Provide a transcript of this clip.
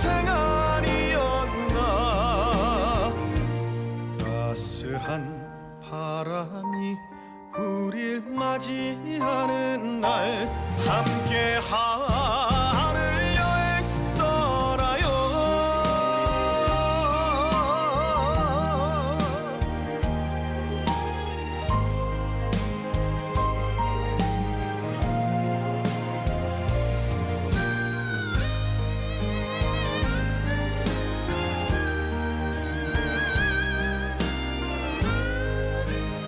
생활이었나? 따스한 바람이 우릴 맞이하는 날 함께하